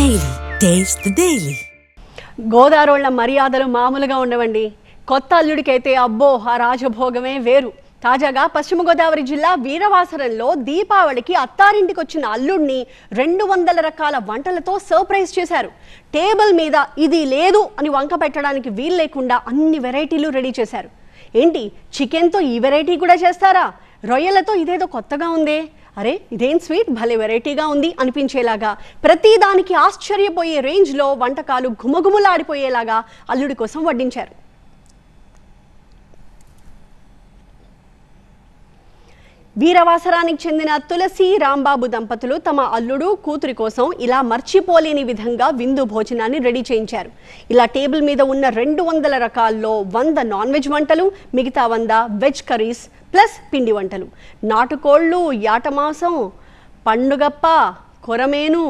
Daily taste daily Daily. గోదారోళ్ళ మర్యాదలు మామూలుగా ఉండవండి. కొత్త అల్లుడికైతే అబ్బో ఆ రాజభోగమే వేరు. తాజాగా పశ్చిమ గోదావరి జిల్లా వీరవాసరంలో దీపావళికి అత్తారింటికి వచ్చిన అల్లుడిని రెండు వందల రకాల వంటలతో సర్ప్రైజ్ చేశారు. టేబుల్ మీద ఇది లేదు అని వంక పెట్టడానికి వీలు లేకుండా అన్ని వెరైటీలు రెడీ చేశారు. ఏంటి చికెన్తో ఈ వెరైటీ కూడా చేస్తారా? రొయ్యలతో ఇదేదో కొత్తగా ఉందే. అరే ఇదేం స్వీట్? భలే వెరైటీగా ఉంది అనిపించేలాగా. ప్రతి దానికి ఆశ్చర్యపోయే రేంజ్లో వంటకాలు ఘుమఘుమలాడిపోయేలాగా అల్లుడి కోసం వడ్డించారు. వీరవాసరానికి చెందిన తులసి రాంబాబు దంపతులు తమ అల్లుడు కూతురి కోసం ఇలా మర్చిపోలేని విధంగా విందు భోజనాన్ని రెడీ చేయించారు. ఇలా టేబుల్ మీద ఉన్న రెండు వందల రకాల్లో వంద నాన్ వెజ్ వంటలు మిగతా వంద వెజ్ కర్రీస్ ప్లస్ పిండి వంటలు. నాటుకోళ్ళు యాటమాంసం పండుగప్ప కొరమేను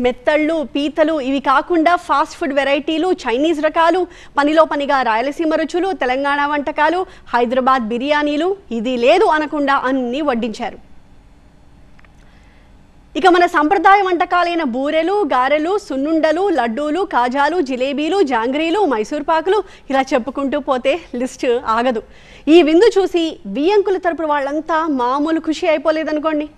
మెత్తళ్ళు పీతలు ఇవి కాకుండా ఫాస్ట్ ఫుడ్ వెరైటీలు చైనీస్ రకాలు పనిలో పనిగా రాయలసీమ రుచులు తెలంగాణ వంటకాలు హైదరాబాద్ బిర్యానీలు ఇది లేదు అనకుండా అన్ని వడ్డించారు. ఇక మన సంప్రదాయ వంటకాలైన బూరెలు గారెలు సున్నుండలు లడ్డూలు కాజాలు జిలేబీలు జాంగ్రీలు మైసూర్ పాకులు ఇలా చెప్పుకుంటూ పోతే లిస్ట్ ఆగదు. ఈ విందు చూసి బియ్యంకుల తరపు వాళ్ళంతా మామూలు ఖుషి అయిపోలేదనుకోండి.